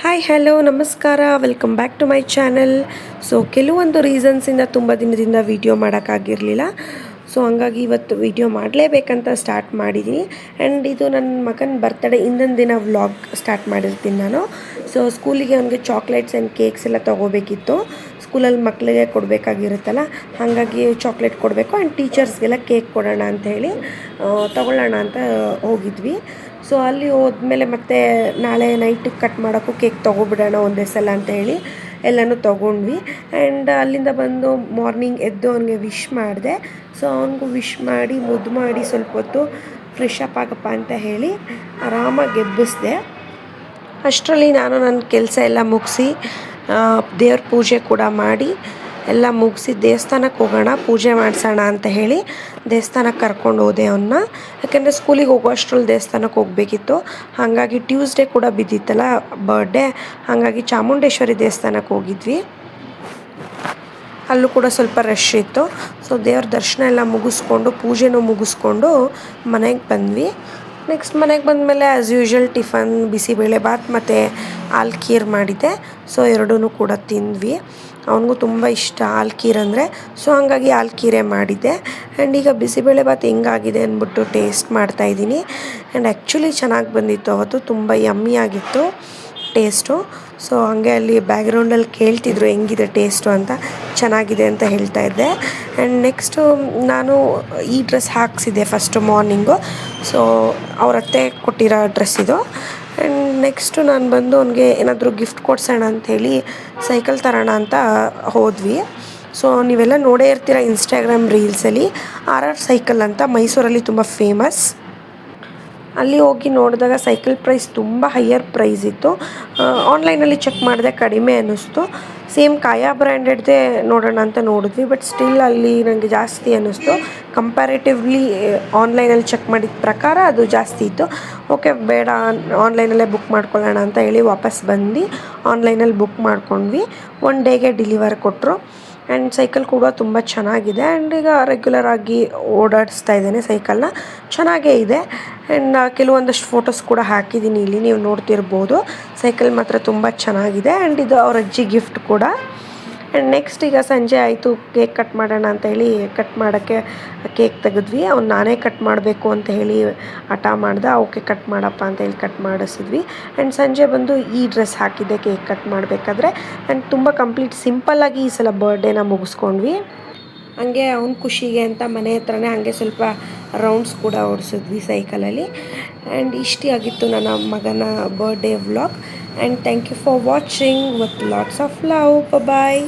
Hi hello ನಮಸ್ಕಾರ. Welcome back to my channel so ಕೆಲವೊಂದು ರೀಸನ್ಸಿಂದ ತುಂಬ ದಿನದಿಂದ ವೀಡಿಯೋ ಮಾಡೋಕ್ಕಾಗಿರಲಿಲ್ಲ. ಸೊ ಹಂಗಾಗಿ ಇವತ್ತು ವಿಡಿಯೋ ಮಾಡಲೇಬೇಕಂತ ಸ್ಟಾರ್ಟ್ ಮಾಡಿದ್ದೀನಿ ಆ್ಯಂಡ್ ಇದು ನನ್ನ ಮಗನ ಬರ್ತಡೇ ಹಿಂದಿನ ದಿನ ವ್ಲಾಗ್ ಸ್ಟಾರ್ಟ್ ಮಾಡಿರ್ತೀನಿ ನಾನು. ಸೊ ಸ್ಕೂಲಿಗೆ ಅವನಿಗೆ ಚಾಕ್ಲೇಟ್ಸ್ ಆ್ಯಂಡ್ ಕೇಕ್ಸ್ ಎಲ್ಲ ತೊಗೋಬೇಕಿತ್ತು. ಸ್ಕೂಲಲ್ಲಿ ಮಕ್ಕಳಿಗೆ ಕೊಡಬೇಕಾಗಿರುತ್ತಲ್ಲ, ಹಾಗಾಗಿ ಚಾಕ್ಲೇಟ್ ಕೊಡಬೇಕು. ಆ್ಯಂಡ್ ಟೀಚರ್ಸ್ಗೆಲ್ಲ ಕೇಕ್ ಕೊಡೋಣ ಅಂತ ಹೇಳಿ ತೊಗೊಳ್ಳೋಣ ಅಂತ ಹೋಗಿದ್ವಿ. ಸೊ ಅಲ್ಲಿ ಹೋದ್ಮೇಲೆ ಮತ್ತೆ ನಾಳೆ ನೈಟಿಗೆ ಕಟ್ ಮಾಡೋಕ್ಕೂ ಕೇಕ್ ತೊಗೊಬಿಡೋಣ ಒಂದೇ ಸಲ ಅಂತ ಹೇಳಿ ಎಲ್ಲನೂ ತೊಗೊಂಡ್ವಿ. ಆ್ಯಂಡ್ ಅಲ್ಲಿಂದ ಬಂದು ಮಾರ್ನಿಂಗ್ ಎದ್ದು ಅವನಿಗೆ ವಿಶ್ ಮಾಡಿದೆ. ಸೊ ಅವನಿಗೂ ವಿಶ್ ಮಾಡಿ, ಮುದ್ದು ಮಾಡಿ ಸ್ವಲ್ಪ ಹೊತ್ತು ಫ್ರೆಶ್ ಅಪ್ ಆಗಪ್ಪ ಅಂತ ಹೇಳಿ ಆರಾಮಾಗಿ ಎಬ್ಬಿಸಿದೆ. ಅಷ್ಟರಲ್ಲಿ ನಾನು ನನ್ನ ಕೆಲಸ ಎಲ್ಲ ಮುಗಿಸಿ ದೇವ್ರ ಪೂಜೆ ಕೂಡ ಮಾಡಿ ಎಲ್ಲ ಮುಗಿಸಿ ದೇವಸ್ಥಾನಕ್ಕೆ ಹೋಗೋಣ, ಪೂಜೆ ಮಾಡಿಸೋಣ ಅಂತ ಹೇಳಿ ದೇವಸ್ಥಾನಕ್ಕೆ ಕರ್ಕೊಂಡು ಹೋದೆ ಅವನ್ನ ಯಾಕೆಂದರೆ ಸ್ಕೂಲಿಗೆ ಹೋಗೋ ಅಷ್ಟ್ರಲ್ಲಿ ದೇವಸ್ಥಾನಕ್ಕೆ ಹೋಗಬೇಕಿತ್ತು. ಹಾಗಾಗಿ ಟ್ಯೂಸ್ಡೇ ಕೂಡ ಬಿದ್ದಿತ್ತಲ್ಲ ಬರ್ಡೇ ಹಾಗಾಗಿ ಚಾಮುಂಡೇಶ್ವರಿ ದೇವಸ್ಥಾನಕ್ಕೆ ಹೋಗಿದ್ವಿ. ಅಲ್ಲೂ ಕೂಡ ಸ್ವಲ್ಪ ರಶ್ ಇತ್ತು. ಸೊ ದೇವ್ರ ದರ್ಶನ ಎಲ್ಲ ಮುಗಿಸ್ಕೊಂಡು, ಪೂಜೆನೂ ಮುಗಿಸ್ಕೊಂಡು ಮನೆಗೆ ಬಂದ್ವಿ. ನೆಕ್ಸ್ಟ್ ಮನೆಗೆ ಬಂದಮೇಲೆ as usual tiffin bisibele bath ಮತ್ತು ಹಾಲು ಖೀರ್ ಮಾಡಿದ್ದೆ. ಸೊ ಎರಡೂ ಕೂಡ ತಿಂದ್ವಿ. ಅವನಿಗೂ ತುಂಬ ಇಷ್ಟ ಹಾಲು ಖೀರ್ ಅಂದರೆ. ಸೊ ಹಾಗಾಗಿ ಹಾಲು ಖೀರೇ ಮಾಡಿದ್ದೆ. ಆ್ಯಂಡ್ ಈಗ ಬಿಸಿಬೇಳೆ ಬಾತ್ ಹೆಂಗಾಗಿದೆ ಅಂದ್ಬಿಟ್ಟು ಟೇಸ್ಟ್ ಮಾಡ್ತಾಯಿದ್ದೀನಿ ಆ್ಯಂಡ್ ಆ್ಯಕ್ಚುಲಿ ಚೆನ್ನಾಗಿ ಬಂದಿತ್ತು. ಅವತ್ತು ತುಂಬ ಯಮ್ಮಿ ಆಗಿತ್ತು. ಟೇಸ್ಟು. ಸೊ ಹಾಗೆ ಅಲ್ಲಿ ಬ್ಯಾಕ್ಗ್ರೌಂಡಲ್ಲಿ ಕೇಳ್ತಿದ್ರು ಹೆಂಗಿದೆ ಟೇಸ್ಟು ಅಂತ. ಚೆನ್ನಾಗಿದೆ ಅಂತ ಹೇಳ್ತಾ ಇದ್ದೆ. ಆ್ಯಂಡ್ ನೆಕ್ಸ್ಟು ನಾನು ಈ ಡ್ರೆಸ್ ಹಾಕ್ಸಿದ್ದೆ ಫಸ್ಟು ಮಾರ್ನಿಂಗು. ಸೊ ಅವ್ರ ಅತ್ತೆ ಕೊಟ್ಟಿರೋ ಡ್ರೆಸ್ ಇದು. ಆ್ಯಂಡ್ ನೆಕ್ಸ್ಟು ನಾನು ಬಂದು ಅವನಿಗೆ ಏನಾದರೂ ಗಿಫ್ಟ್ ಕೊಡ್ಸೋಣ ಅಂಥೇಳಿ ಸೈಕಲ್ ತರೋಣ ಅಂತ ಹೋದ್ವಿ. ಸೊ ನೀವೆಲ್ಲ ನೋಡೇ ಇರ್ತೀರ ಇನ್ಸ್ಟಾಗ್ರಾಮ್ ರೀಲ್ಸಲ್ಲಿ. ಆರ್ ಆರ್ ಸೈಕಲ್ ಅಂತ ಮೈಸೂರಲ್ಲಿ ತುಂಬ ಫೇಮಸ್. ಅಲ್ಲಿ ಹೋಗಿ ನೋಡಿದಾಗ ಸೈಕಲ್ ಪ್ರೈಸ್ ತುಂಬ ಹೈಯರ್ ಪ್ರೈಸ್ ಇತ್ತು. ಆನ್ಲೈನಲ್ಲಿ ಚೆಕ್ ಮಾಡಿದೆ ಕಡಿಮೆ ಅನ್ನಿಸ್ತು. ಸೇಮ್ ಕಾಯಾ ಬ್ರ್ಯಾಂಡೆಡ್ದೇ ನೋಡೋಣ ಅಂತ ನೋಡಿದ್ವಿ, ಬಟ್ ಸ್ಟಿಲ್ ಅಲ್ಲಿ ನನಗೆ ಜಾಸ್ತಿ ಅನ್ನಿಸ್ತು. ಕಂಪ್ಯಾರಿಟಿವ್ಲಿ ಆನ್ಲೈನಲ್ಲಿ ಚೆಕ್ ಮಾಡಿದ ಪ್ರಕಾರ ಅದು ಜಾಸ್ತಿ ಇತ್ತು. ಓಕೆ, ಬೇಡ, ಆನ್ಲೈನಲ್ಲೇ ಬುಕ್ ಮಾಡ್ಕೊಳ್ಳೋಣ ಅಂತ ಹೇಳಿ ವಾಪಸ್ ಬಂದು ಆನ್ಲೈನಲ್ಲಿ ಬುಕ್ ಮಾಡ್ಕೊಂಡ್ವಿ. ಒನ್ ಡೇಗೆ ಡಿಲಿವರ್ ಕೊಟ್ಟರು. ಆ್ಯಂಡ್ ಸೈಕಲ್ ಕೂಡ ತುಂಬ ಚೆನ್ನಾಗಿದೆ. ಆ್ಯಂಡ್ ಈಗ ರೆಗ್ಯುಲರ್ ಆಗಿ ಓಡಾಡಿಸ್ತಾ ಇದ್ದೇನೆ ಸೈಕಲ್ನ ಚೆನ್ನಾಗೇ ಇದೆ. ಆ್ಯಂಡ್ ಕೆಲವೊಂದಷ್ಟು ಫೋಟೋಸ್ ಕೂಡ ಹಾಕಿದ್ದೀನಿ ಇಲ್ಲಿ. ನೀವು ನೋಡ್ತಿರ್ಬೋದು. ಸೈಕಲ್ ಮಾತ್ರ ತುಂಬ ಚೆನ್ನಾಗಿದೆ. ಆ್ಯಂಡ್ ಇದು ಅವ್ರ ಅಜ್ಜಿ ಗಿಫ್ಟ್ ಕೂಡ. ಆ್ಯಂಡ್ ನೆಕ್ಸ್ಟ್ ಈಗ ಸಂಜೆ ಆಯಿತು ಕೇಕ್ ಕಟ್ ಮಾಡೋಣ ಅಂತ ಹೇಳಿ ಕಟ್ ಮಾಡೋಕ್ಕೆ ಕೇಕ್ ತೆಗೆದ್ವಿ. ಅವ್ನು ನಾನೇ ಕಟ್ ಮಾಡಬೇಕು ಅಂತ ಹೇಳಿ ಹಠ ಮಾಡ್ದೆ, ಓಕೆ ಕಟ್ ಮಾಡಪ್ಪ ಅಂತ ಹೇಳಿ ಕಟ್ ಮಾಡಿಸಿದ್ವಿ. ಆ್ಯಂಡ್ ಸಂಜೆ ಬಂದು ಈ ಡ್ರೆಸ್ ಹಾಕಿದ್ದೆ ಕೇಕ್ ಕಟ್ ಮಾಡಬೇಕಾದ್ರೆ. ಆ್ಯಂಡ್ ತುಂಬ ಕಂಪ್ಲೀಟ್ ಸಿಂಪಲ್ಲಾಗಿ ಈ ಸಲ ಬರ್ಡೇನ ಮುಗಿಸ್ಕೊಂಡ್ವಿ. ಹಂಗೆ ಅವ್ನ ಖುಷಿಗೆ ಅಂತ ಮನೆ ಹತ್ರನೇ ಹಾಗೆ ಸ್ವಲ್ಪ ರೌಂಡ್ಸ್ ಕೂಡ ಓಡಿಸಿದ್ವಿ ಸೈಕಲಲ್ಲಿ ಆ್ಯಂಡ್ ಇಷ್ಟೇ ಆಗಿತ್ತು ನನ್ನ ಮಗನ birthday vlog and thank you for watching with lots of love bye